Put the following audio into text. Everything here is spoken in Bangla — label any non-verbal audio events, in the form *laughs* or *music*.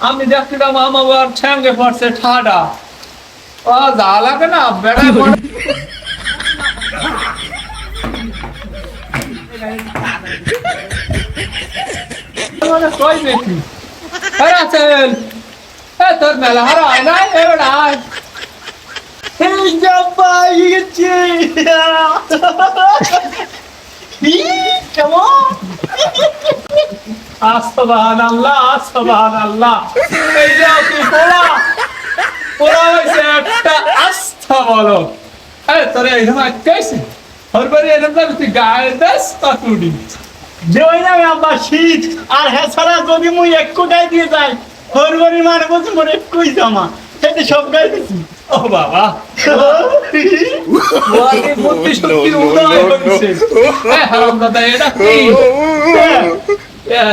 আমি দেখছিলাম আমার সঙ্গে পড়ছে ঠাডা। ও যা লাগে না বেড়া মানে কই বেশি তোর মেলা হারা হয় না এবার আয়। জাম্পা গেছে আস্তবাহান আল্লাহ আস্তবাহান আল্লাহ এই যে কি পোড়া পোড়া হয়েছে একটা আস্থা বলো। এই তোরে এই সময় কেছে এরকম না তুই গায়ে দেশ তাকুড়ি যে ওই আব্বা শীত আর হ্যাঁ ছাড়া যদি মুই এক কোটাই দিয়ে যাই ফরওয়ারি মানে বলছি মোর একই জামা। সেটা সব গাই দিছি। ও বাবা। বুদ্ধি শক্তি উদয় হচ্ছে। হ্যাঁ হারাম দাদা এটা কি? *laughs* হ্যাঁ